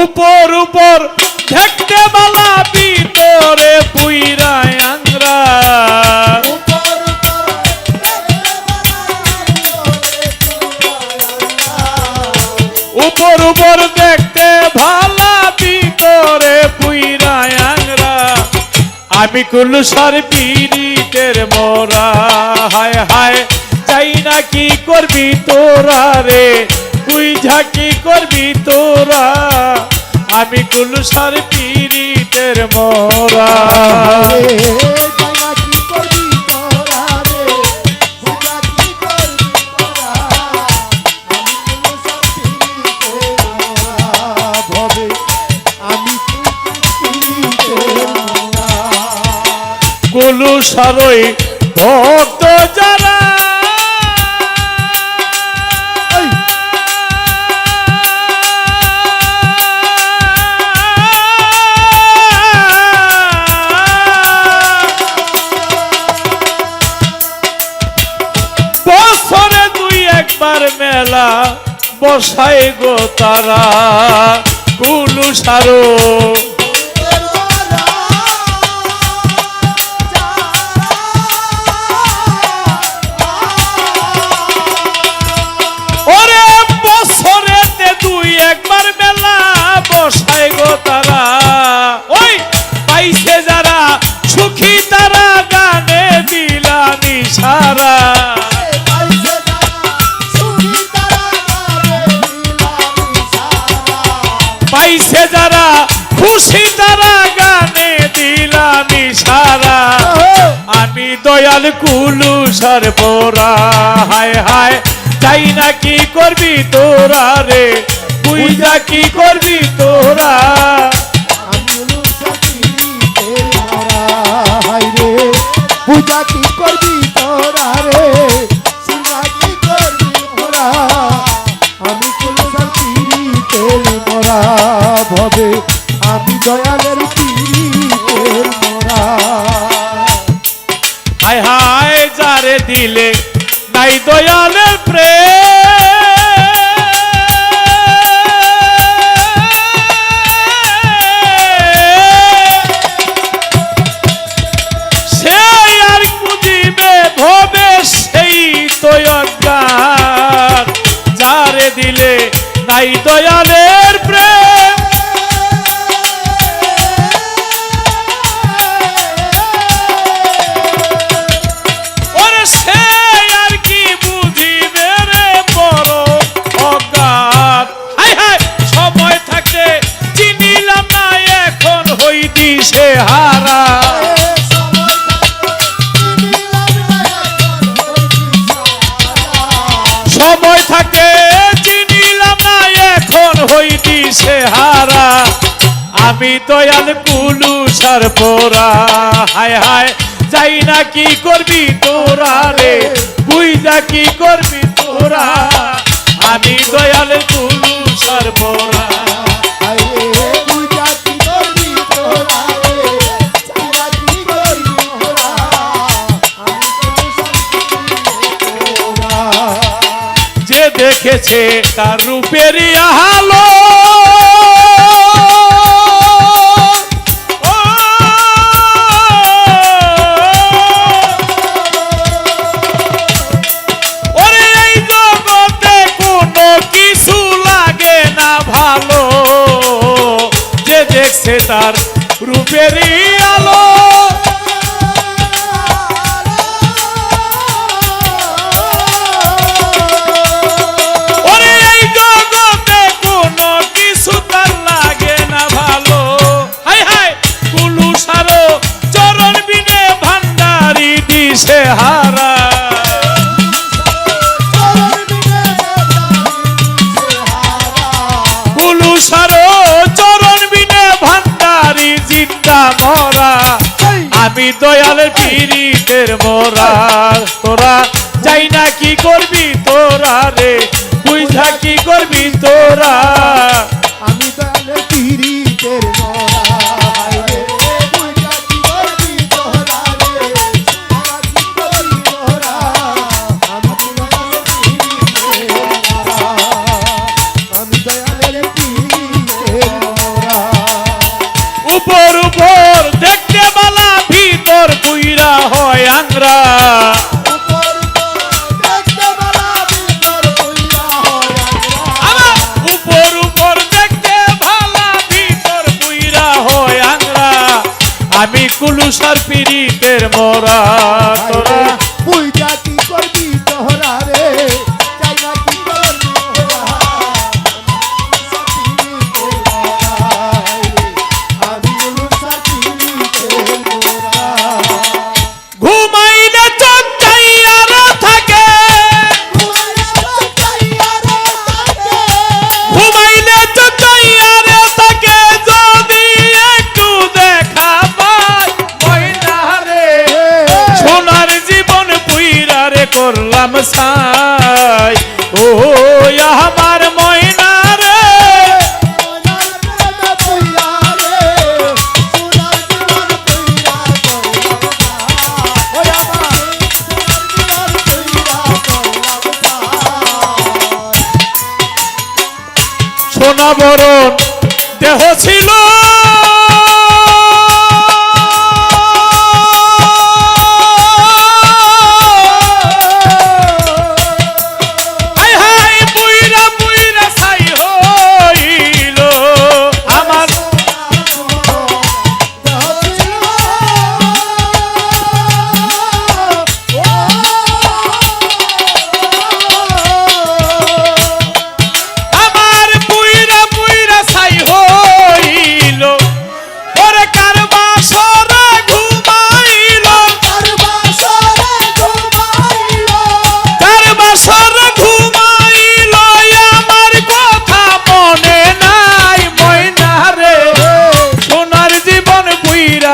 উপর উপর দেখতে বালা ভিতরে পুইরায় আংরা। উপর উপর দেখতে ভালা ভিতরে পুইরায় আংরা। আমি কুলু সার পীড়িতের মোরা। হায় হায় চাই না কি করবি তোরা রে? বুঝা কি করবি তোরা আমি কুলু সার পীড়িতের মোরা। কুলু সারই ভক্ত যারা বসাই গো তারা কুলু সারো। পাইছে যারা, খুশি তারা গানে দিলামি সারা আমি দয়াল কুলু সর্বরা। হায় হায় চাই না কি করবি তোরা রে? বুঝা কি করবি তোরা? পূজা কি করবি সময় থাকে চিনিলাম না, এখন হইতি সে হারা। আমি দয়াল কুলু সর্বরা হায় হায়, যাই না কি করবি তোরা রে? বুঝা কি করবি তোরা? আমি দয়াল কুলু আরে তার রূপের আলো। দেখছে তার রূপের আমি দয়ালের পীড়িতের মোরা। তোরা যাই না কি করবি তোরা রে, বুঝা কি করবি তোরা? আমি তাহলে পীড়িতের আমি কুলুসার পিড়িতের মোরা তোরা।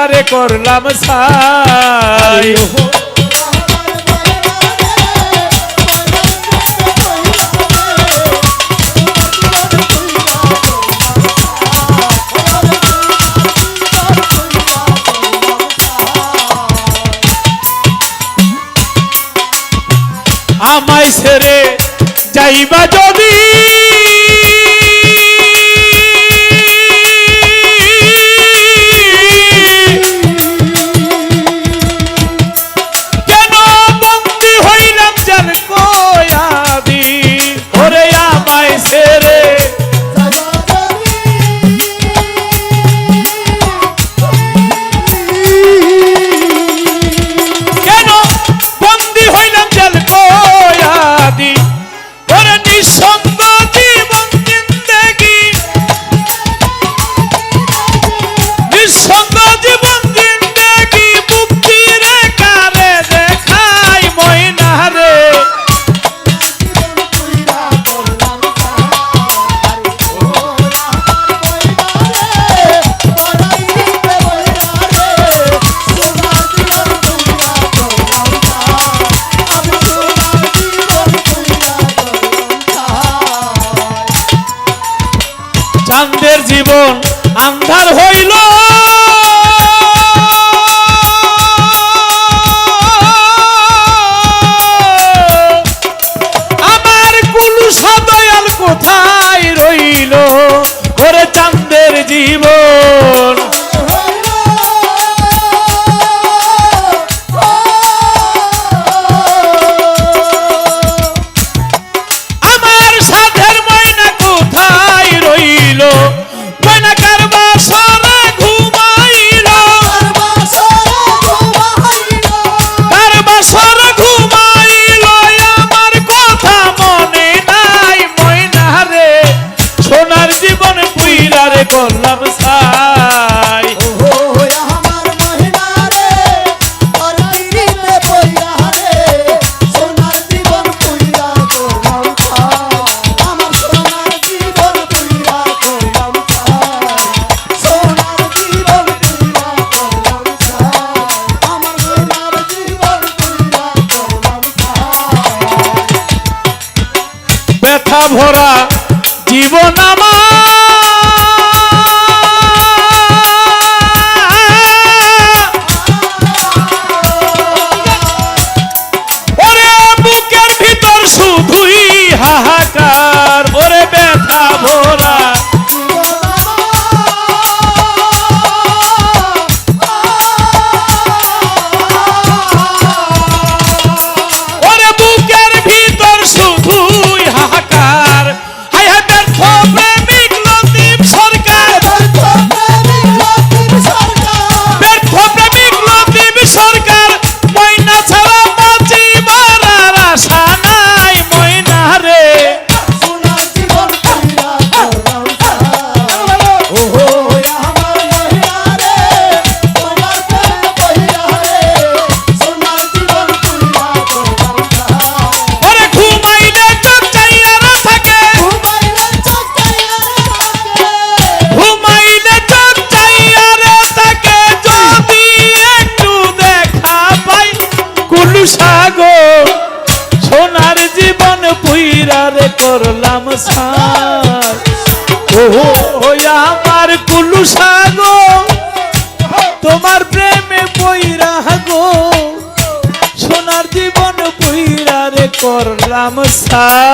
বারে করলাম সাই আমায় ছেড়ে যাইবা যদি আন্ধার হইল। করলাম ও ওই আমার কুলু সাগো তোমার প্রেমে বইরা গো। সোনার জীবন বইরা রে করলাম সার।